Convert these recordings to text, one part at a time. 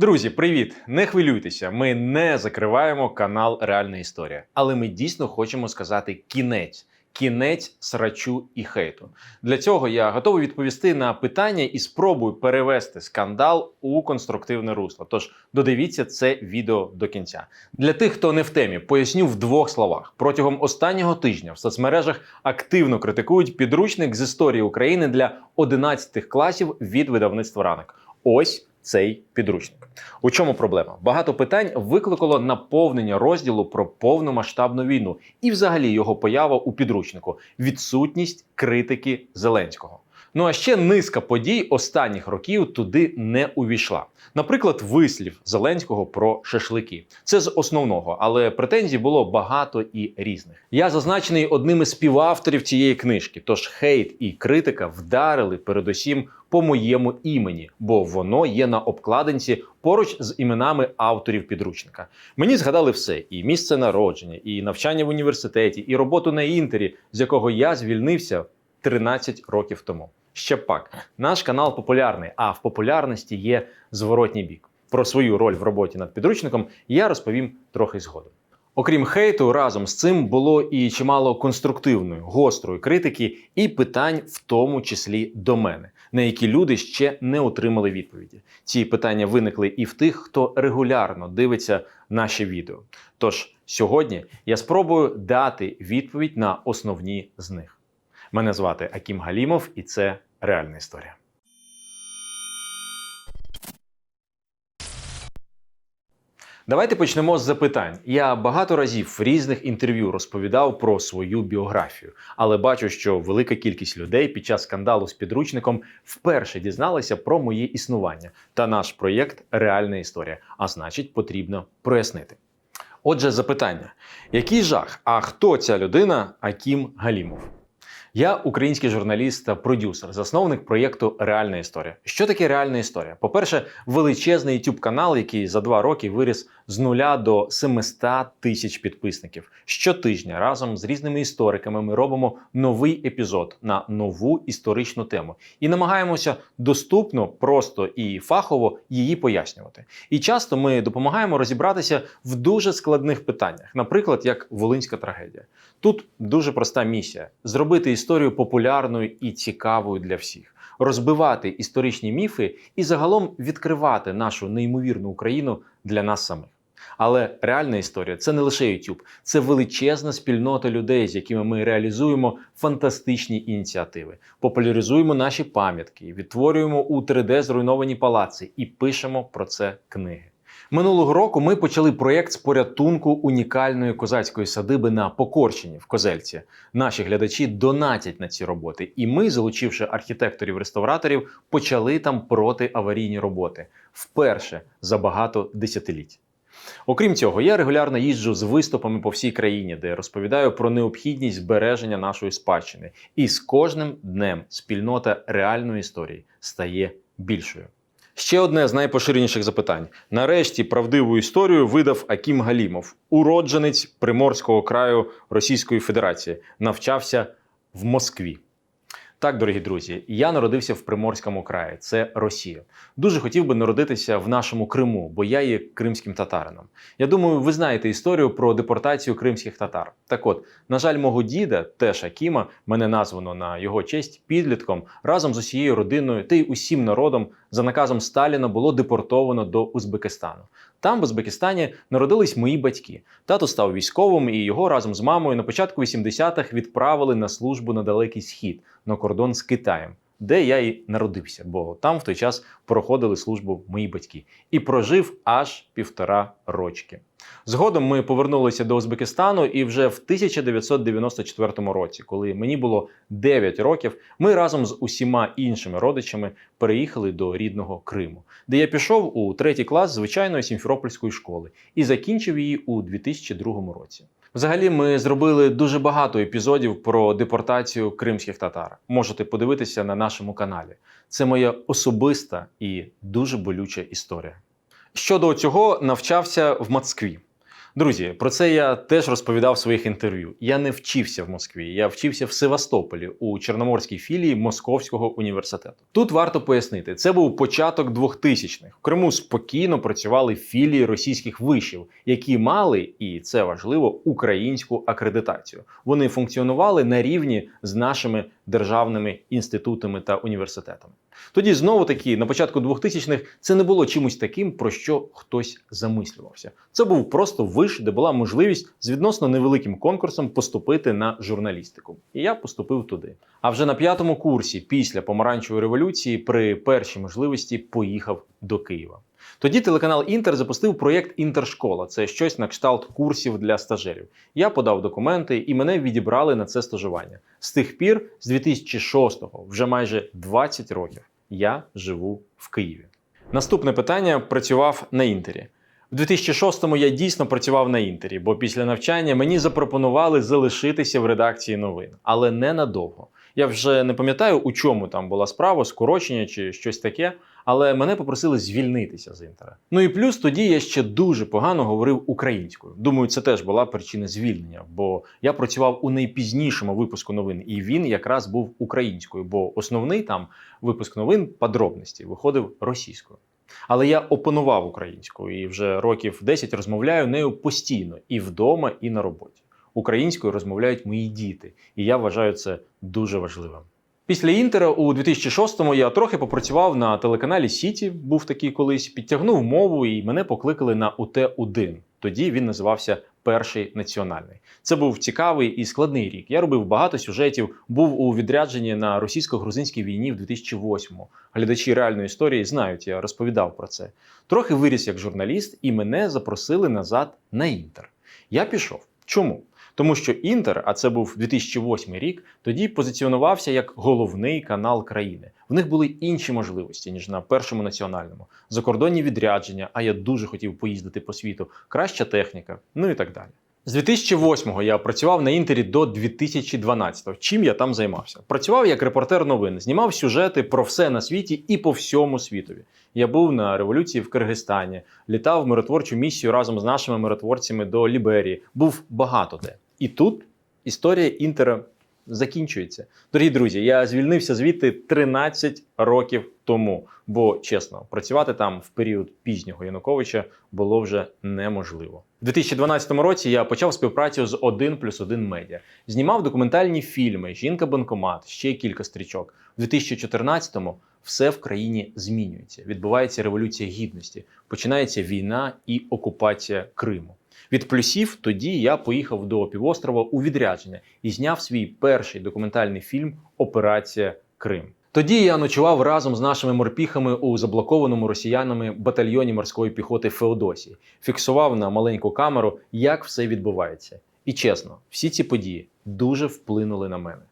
Друзі, привіт! Не хвилюйтеся, ми не закриваємо канал Реальна історія, але ми дійсно хочемо сказати кінець. Кінець срачу і хейту. Для цього я готовий відповісти на питання і спробую перевести скандал у конструктивне русло. Тож додивіться це відео до кінця. Для тих, хто не в темі, поясню в двох словах. Протягом останнього тижня в соцмережах активно критикують підручник з історії України для 11 класів від видавництва ранок. Ось цей підручник. У чому проблема? Багато питань викликало наповнення розділу про повномасштабну війну і, взагалі, його поява у підручнику, відсутність критики Зеленського. Ну а ще низка подій останніх років туди не увійшла. Наприклад, вислів Зеленського про шашлики. Це з основного, але претензій було багато і різних. Я зазначений одним із співавторів цієї книжки, тож хейт і критика вдарили передусім по моєму імені, бо воно є на обкладинці поруч з іменами авторів підручника. Мені згадали все: і місце народження, і навчання в університеті, і роботу на інтері, з якого я звільнився 13 років тому. Ще пак, наш канал популярний, а в популярності є зворотній бік. Про свою роль в роботі над підручником я розповім трохи згодом. Окрім хейту, разом з цим було і чимало конструктивної, гострої критики і питань, в тому числі до мене, на які люди ще не отримали відповіді. Ці питання виникли і в тих, хто регулярно дивиться наші відео. Тож сьогодні я спробую дати відповідь на основні з них. Мене звати Акім Галімов, і це реальна історія. Давайте почнемо з запитань. Я багато разів в різних інтерв'ю розповідав про свою біографію, але бачу, що велика кількість людей під час скандалу з підручником вперше дізналися про моє існування та наш проєкт Реальна історія. А значить, потрібно прояснити. Отже, запитання: який жах? А хто ця людина Акім Галімов? Я український журналіст та продюсер, засновник проєкту Реальна історія. Що таке реальна історія? По-перше, величезний youtube канал, який за два роки виріс з нуля до 700 тисяч підписників. Щотижня разом з різними істориками ми робимо новий епізод на нову історичну тему і намагаємося доступно, просто і фахово її пояснювати. І часто ми допомагаємо розібратися в дуже складних питаннях, наприклад, як Волинська трагедія. Тут дуже проста місія: зробити історію популярною і цікавою для всіх, розбивати історичні міфи і загалом відкривати нашу неймовірну Україну для нас самих. Але реальна історія це не лише YouTube, це величезна спільнота людей, з якими ми реалізуємо фантастичні ініціативи, популяризуємо наші пам'ятки, відтворюємо у 3D зруйновані палаци і пишемо про це книги. Минулого року ми почали проєкт з порятунку унікальної козацької садиби на Покорчині в Козельці. Наші глядачі донатять на ці роботи, і ми, залучивши архітекторів-реставраторів, почали там протиаварійні роботи вперше за багато десятиліть. Окрім цього, я регулярно їжджу з виступами по всій країні, де розповідаю про необхідність збереження нашої спадщини. І з кожним днем спільнота реальної історії стає більшою. Ще одне з найпоширеніших запитань: нарешті правдиву історію видав Акім Галімов, уродженець Приморського краю Російської Федерації, навчався в Москві. Так, дорогі друзі, я народився в Приморському краї, це Росія. Дуже хотів би народитися в нашому Криму, бо я є кримським татарином. Я думаю, ви знаєте історію про депортацію кримських татар. Так от, на жаль, мого діда, теж Акіма, мене названо на його честь підлітком, разом з усією родиною та й усім народом за наказом Сталіна було депортовано до Узбекистану. Там, в Узбекистані, народились мої батьки. Тато став військовим, і його разом з мамою на початку 80-х відправили на службу на далекий схід на кордон з Китаєм, де я і народився, бо там в той час проходили службу мої батьки, і прожив аж півтора рочки. Згодом ми повернулися до Узбекистану, і вже в 1994 році, коли мені було 9 років, ми разом з усіма іншими родичами переїхали до рідного Криму, де я пішов у третій клас звичайної сімферопольської школи і закінчив її у 2002 році. Взагалі, ми зробили дуже багато епізодів про депортацію кримських татар. Можете подивитися на нашому каналі. Це моя особиста і дуже болюча історія. Щодо цього навчався в Москві. Друзі, про це я теж розповідав в своїх інтерв'ю. Я не вчився в Москві, я вчився в Севастополі у Чорноморській філії Московського університету. Тут варто пояснити, це був початок 2000-х. В Криму спокійно працювали філії російських вишів, які мали, і це важливо, українську акредитацію. Вони функціонували на рівні з нашими державними інститутами та університетами. Тоді знову таки на початку 2000-х це не було чимось таким, про що хтось замислювався. Це був просто виш, де була можливість з відносно невеликим конкурсом поступити на журналістику. І я поступив туди. А вже на п'ятому курсі, після помаранчевої революції, при першій можливості поїхав до Києва. Тоді телеканал Інтер запустив проєкт Інтершкола. Це щось на кшталт курсів для стажерів. Я подав документи і мене відібрали на це стажування. З тих пір, з 2006-го, вже майже 20 років, я живу в Києві. Наступне питання працював на інтері. В 2006-му я дійсно працював на інтері, бо після навчання мені запропонували залишитися в редакції новин, але ненадовго. Я вже не пам'ятаю, у чому там була справа, скорочення чи щось таке, але мене попросили звільнитися з інтера. Ну і плюс тоді я ще дуже погано говорив українською. Думаю, це теж була причина звільнення, бо я працював у найпізнішому випуску новин, і він якраз був українською, бо основний там випуск новин подробності виходив російською. Але я опанував українською і вже років 10 розмовляю нею постійно і вдома, і на роботі. Українською розмовляють мої діти, і я вважаю це дуже важливим. Після інтера у 2006-му я трохи попрацював на телеканалі Сіті, був такий колись, підтягнув мову, і мене покликали на УТ-1. Тоді він називався Перший національний. Це був цікавий і складний рік. Я робив багато сюжетів, був у відрядженні на російсько-грузинській війні в 2008-му. Глядачі реальної історії знають, я розповідав про це. Трохи виріс як журналіст, і мене запросили назад на інтер. Я пішов. Чому? Тому що Інтер, а це був 2008 рік, тоді позиціонувався як головний канал країни. В них були інші можливості ніж на першому національному, закордонні відрядження. А я дуже хотів поїздити по світу, краща техніка, ну і так далі. З 2008-го я працював на інтері до 2012-го. Чим я там займався? Працював як репортер новин, знімав сюжети про все на світі і по всьому світові. Я був на революції в Киргизстані, літав в миротворчу місію разом з нашими миротворцями до Ліберії. Був багато де. І тут історія інтера закінчується. Дорогі друзі, я звільнився звідти 13 років тому. Бо чесно, працювати там в період пізнього Януковича було вже неможливо. У 2012 році я почав співпрацю з 1 плюс 1 медіа. Знімав документальні фільми Жінка банкомат, ще кілька стрічок. У 2014-му все в країні змінюється. Відбувається революція гідності, починається війна і окупація Криму. Від плюсів тоді я поїхав до півострова у відрядження і зняв свій перший документальний фільм Операція Крим. Тоді я ночував разом з нашими морпіхами у заблокованому росіянами батальйоні морської піхоти Феодосії, фіксував на маленьку камеру, як все відбувається. І чесно, всі ці події дуже вплинули на мене.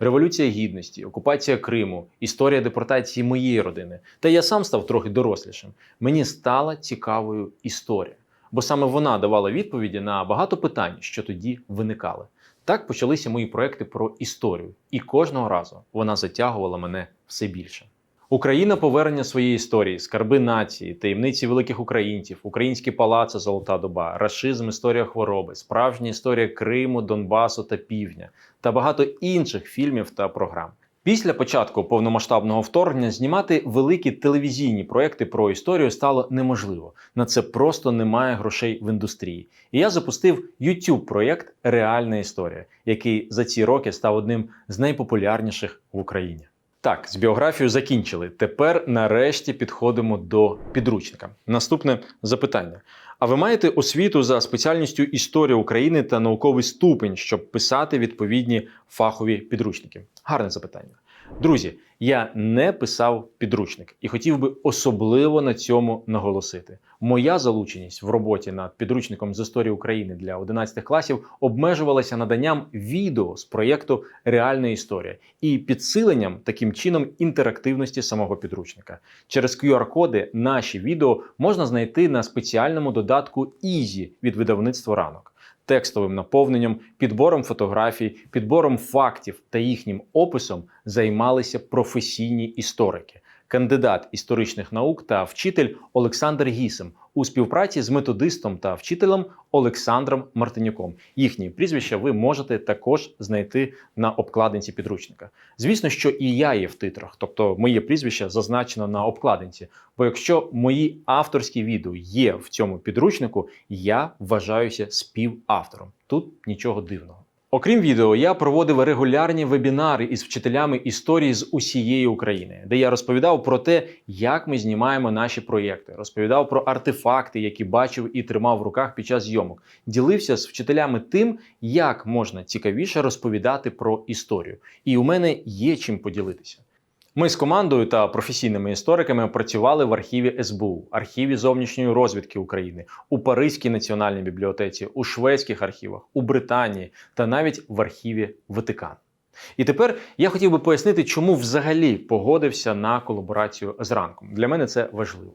Революція гідності, окупація Криму, історія депортації моєї родини. Та я сам став трохи дорослішим. Мені стала цікавою історія, бо саме вона давала відповіді на багато питань, що тоді виникали. Так почалися мої проекти про історію, і кожного разу вона затягувала мене все більше. Україна повернення своєї історії, скарби нації, таємниці великих українців, українські палаци, золота доба, рашизм, історія хвороби, справжня історія Криму, Донбасу та Півдня та багато інших фільмів та програм. Після початку повномасштабного вторгнення знімати великі телевізійні проекти про історію стало неможливо. На це просто немає грошей в індустрії. І я запустив youtube проєкт Реальна історія, який за ці роки став одним з найпопулярніших в Україні. Так, з біографією закінчили. Тепер нарешті підходимо до підручника. Наступне запитання: а ви маєте освіту за спеціальністю історія України та науковий ступень, щоб писати відповідні фахові підручники? Гарне запитання. Друзі, я не писав підручник і хотів би особливо на цьому наголосити. Моя залученість в роботі над підручником з історії України для 11 класів обмежувалася наданням відео з проєкту Реальна історія і підсиленням таким чином інтерактивності самого підручника. Через QR-коди наші відео можна знайти на спеціальному додатку Easy від видавництва ранок текстовим наповненням, підбором фотографій, підбором фактів та їхнім описом займалися професійні історики. Кандидат історичних наук та вчитель Олександр Гісем у співпраці з методистом та вчителем Олександром Мартинюком. Їхні прізвища ви можете також знайти на обкладинці підручника. Звісно, що і я є в титрах, тобто моє прізвище зазначено на обкладинці. Бо якщо мої авторські відео є в цьому підручнику, я вважаюся співавтором. Тут нічого дивного. Окрім відео, я проводив регулярні вебінари із вчителями історії з усієї України, де я розповідав про те, як ми знімаємо наші проєкти, розповідав про артефакти, які бачив і тримав в руках під час зйомок, ділився з вчителями тим, як можна цікавіше розповідати про історію. І у мене є чим поділитися. Ми з командою та професійними істориками працювали в архіві СБУ, архіві зовнішньої розвідки України, у Паризькій національній бібліотеці, у шведських архівах, у Британії та навіть в архіві Ватикан. І тепер я хотів би пояснити, чому взагалі погодився на колаборацію з ранком. Для мене це важливо.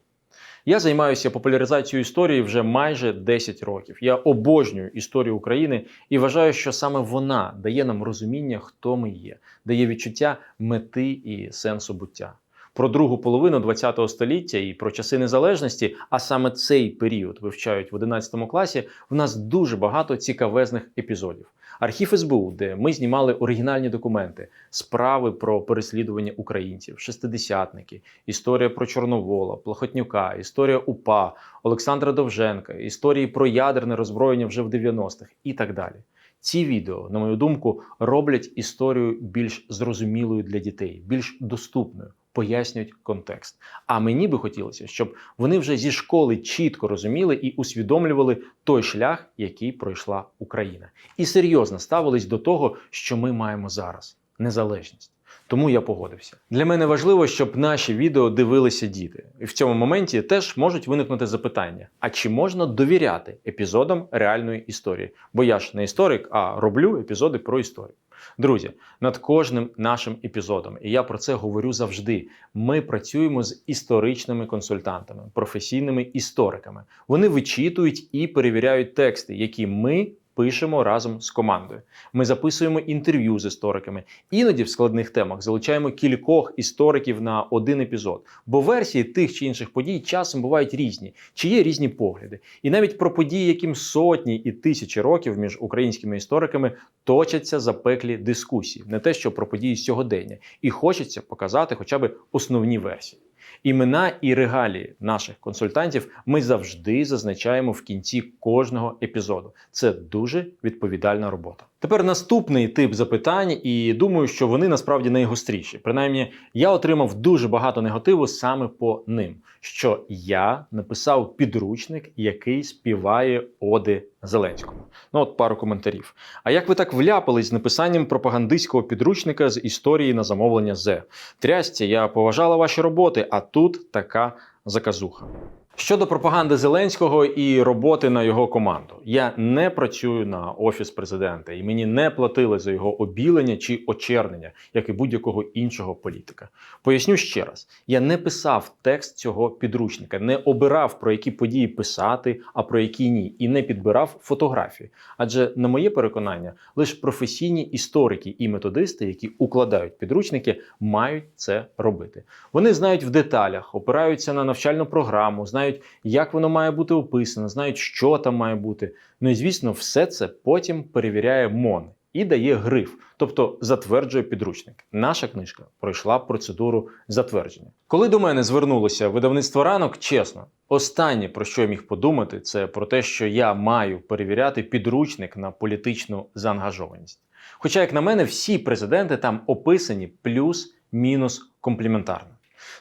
Я займаюся популяризацією історії вже майже 10 років. Я обожнюю історію України і вважаю, що саме вона дає нам розуміння, хто ми є, дає відчуття мети і сенсу буття. Про другу половину ХХ століття і про часи незалежності, а саме цей період вивчають в 11 класі. В нас дуже багато цікавезних епізодів. Архів СБУ, де ми знімали оригінальні документи, справи про переслідування українців, шестидесятники, історія про Чорновола, Плохотнюка, історія УПА, Олександра Довженка, історії про ядерне роззброєння вже в 90-х і так далі. Ці відео, на мою думку, роблять історію більш зрозумілою для дітей, більш доступною, пояснюють контекст. А мені би хотілося, щоб вони вже зі школи чітко розуміли і усвідомлювали той шлях, який пройшла Україна, і серйозно ставились до того, що ми маємо зараз незалежність. Тому я погодився. Для мене важливо, щоб наші відео дивилися діти. І в цьому моменті теж можуть виникнути запитання: а чи можна довіряти епізодам реальної історії? Бо я ж не історик, а роблю епізоди про історію. Друзі, над кожним нашим епізодом, і я про це говорю завжди. Ми працюємо з історичними консультантами, професійними істориками. Вони вичитують і перевіряють тексти, які ми пишемо разом з командою. Ми записуємо інтерв'ю з істориками. Іноді в складних темах залучаємо кількох істориків на один епізод, бо версії тих чи інших подій часом бувають різні, чи є різні погляди. І навіть про події, яким сотні і тисячі років між українськими істориками точаться запеклі дискусії, не те, що про події сьогодення, і хочеться показати хоча б основні версії. Імена і регалії наших консультантів ми завжди зазначаємо в кінці кожного епізоду. Це дуже відповідальна робота. Тепер наступний тип запитань, і думаю, що вони насправді найгостріші. Принаймні, я отримав дуже багато негативу саме по ним. Що я написав підручник, який співає оди Зеленському. Ну от пару коментарів. А як ви так вляпались з написанням пропагандистського підручника з історії на замовлення З? Трясця, я поважала ваші роботи, а тут така заказуха. Щодо пропаганди Зеленського і роботи на його команду, я не працюю на офіс президента, і мені не платили за його обілення чи очернення, як і будь-якого іншого політика. Поясню ще раз: я не писав текст цього підручника, не обирав про які події писати, а про які ні, і не підбирав фотографії. Адже, на моє переконання, лише професійні історики і методисти, які укладають підручники, мають це робити. Вони знають в деталях, опираються на навчальну програму, знають, як воно має бути описано, знають, що там має бути. Ну і звісно, все це потім перевіряє МОН і дає гриф, тобто затверджує підручник. Наша книжка пройшла процедуру затвердження. Коли до мене звернулося видавництво ранок, чесно, останнє про що я міг подумати, це про те, що я маю перевіряти підручник на політичну заангажованість. Хоча, як на мене, всі президенти там описані плюс-мінус компліментарно.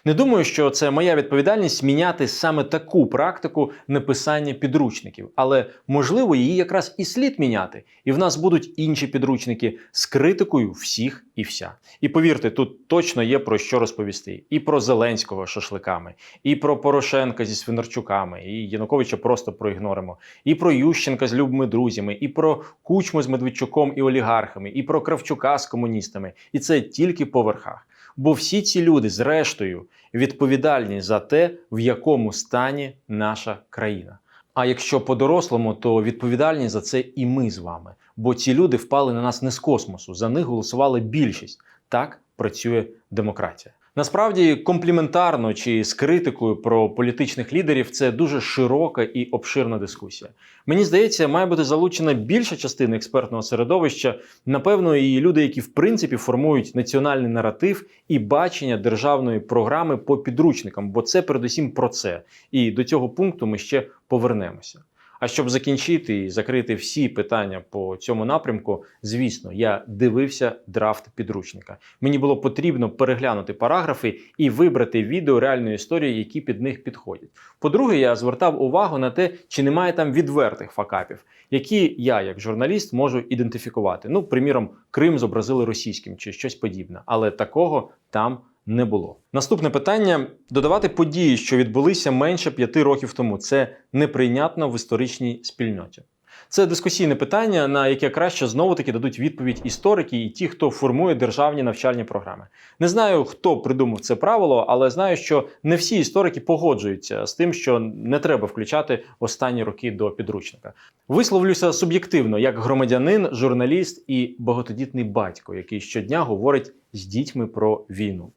Не думаю, що це моя відповідальність міняти саме таку практику написання підручників, але можливо її якраз і слід міняти. І в нас будуть інші підручники з критикою всіх і вся. І повірте, тут точно є про що розповісти: і про Зеленського шашликами, і про Порошенка зі Свинарчуками, і Януковича просто проігноримо, і про Ющенка з любими друзями, і про Кучму з Медведчуком і олігархами, і про Кравчука з комуністами. І це тільки по верхах. Бо всі ці люди, зрештою, відповідальні за те, в якому стані наша країна. А якщо по-дорослому, то відповідальні за це і ми з вами. Бо ці люди впали на нас не з космосу, за них голосувала більшість. Так працює демократія. Насправді, компліментарно чи з критикою про політичних лідерів це дуже широка і обширна дискусія. Мені здається, має бути залучена більша частина експертного середовища, напевно, і люди, які в принципі формують національний наратив і бачення державної програми по підручникам, бо це передусім про це. І до цього пункту ми ще повернемося. А щоб закінчити і закрити всі питання по цьому напрямку, звісно, я дивився драфт підручника. Мені було потрібно переглянути параграфи і вибрати відео реальної історії, які під них підходять. По-друге, я звертав увагу на те, чи немає там відвертих факапів, які я, як журналіст, можу ідентифікувати. Ну, приміром, Крим зобразили російським чи щось подібне, але такого там не було. Наступне питання: додавати події, що відбулися менше п'яти років тому. Це неприйнятно в історичній спільноті. Це дискусійне питання, на яке краще знову таки дадуть відповідь історики і ті, хто формує державні навчальні програми. Не знаю, хто придумав це правило, але знаю, що не всі історики погоджуються з тим, що не треба включати останні роки до підручника. Висловлюся суб'єктивно, як громадянин, журналіст і багатодітний батько, який щодня говорить з дітьми про війну.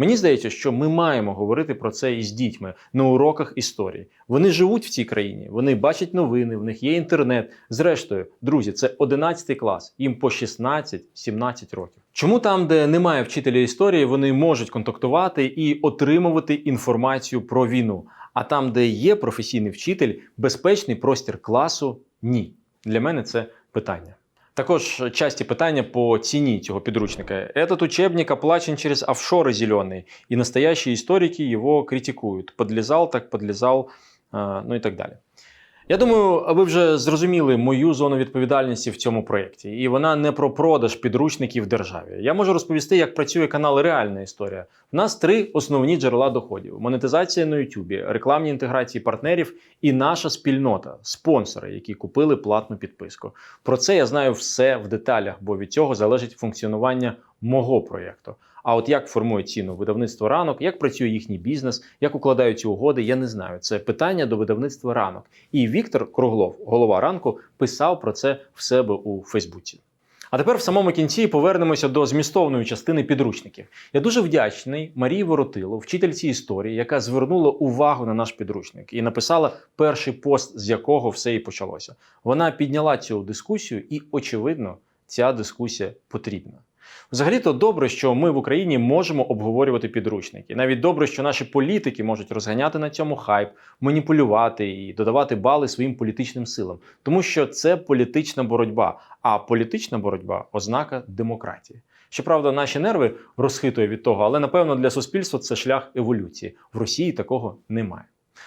Мені здається, що ми маємо говорити про це із дітьми на уроках історії. Вони живуть в цій країні, вони бачать новини, в них є інтернет. Зрештою, друзі, це 11 клас, їм по 16-17 років. Чому там, де немає вчителя історії, вони можуть контактувати і отримувати інформацію про війну? А там, де є професійний вчитель, безпечний простір класу ні. Для мене це питання. Також часті питання по ціні цього підручника. Этот учебник оплачен через офшоры зеленые, и настоящие историки его критикуют. Подлізал, так подлізал, а, ну і так далі. Я думаю, ви вже зрозуміли мою зону відповідальності в цьому проєкті, і вона не про продаж підручників державі. Я можу розповісти, як працює канал Реальна історія. У нас три основні джерела доходів: монетизація на Ютубі, рекламні інтеграції партнерів і наша спільнота, спонсори, які купили платну підписку. Про це я знаю все в деталях, бо від цього залежить функціонування мого проєкту. А от як формує ціну видавництво ранок, як працює їхній бізнес, як укладаються угоди, я не знаю. Це питання до видавництва ранок. І Віктор Круглов, голова ранку, писав про це в себе у Фейсбуці. А тепер в самому кінці повернемося до змістовної частини підручників. Я дуже вдячний Марії Воротило, вчительці історії, яка звернула увагу на наш підручник і написала перший пост, з якого все і почалося. Вона підняла цю дискусію, і, очевидно, ця дискусія потрібна. Взагалі-то добре, що ми в Україні можемо обговорювати підручники. Навіть добре, що наші політики можуть розганяти на цьому хайп, маніпулювати і додавати бали своїм політичним силам, тому що це політична боротьба. А політична боротьба ознака демократії. Щоправда, наші нерви розхитує від того, але напевно для суспільства це шлях еволюції. В Росії такого немає.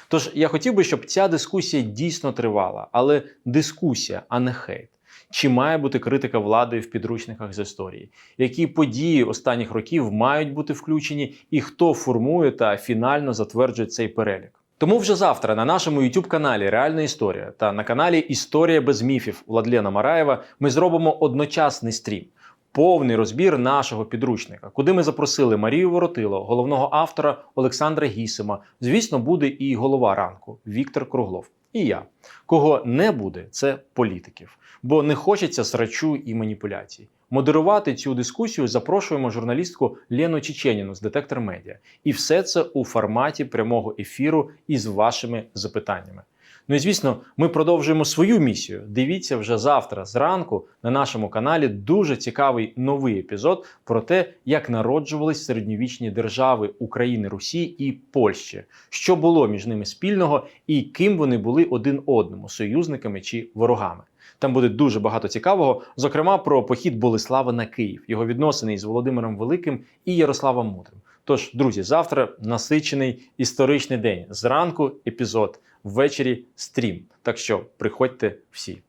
Тож я хотів би, щоб ця дискусія дійсно тривала, але дискусія, а не хейт. Чи має бути критика влади в підручниках з історії? Які події останніх років мають бути включені, і хто формує та фінально затверджує цей перелік? Тому вже завтра на нашому youtube каналі Реальна історія та на каналі Історія без міфів Владлена Мараєва ми зробимо одночасний стрім. Повний розбір нашого підручника, куди ми запросили Марію Воротило, головного автора Олександра Гісима. Звісно, буде і голова ранку Віктор Круглов. І я. Кого не буде, це політиків, бо не хочеться срачу і маніпуляцій. Модерувати цю дискусію запрошуємо журналістку Лену Чеченіну з Детектор Медіа. І все це у форматі прямого ефіру із вашими запитаннями. Ну і звісно, ми продовжуємо свою місію. Дивіться вже завтра зранку на нашому каналі дуже цікавий новий епізод про те, як народжувались середньовічні держави України, Русі і Польщі, що було між ними спільного і ким вони були один одному союзниками чи ворогами. Там буде дуже багато цікавого, зокрема про похід Болеслава на Київ, його відносини із Володимиром Великим і Ярославом Мудрим. Тож, друзі, завтра насичений історичний день. Зранку епізод, ввечері стрім. Так що приходьте всі.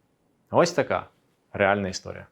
Ось така реальна історія.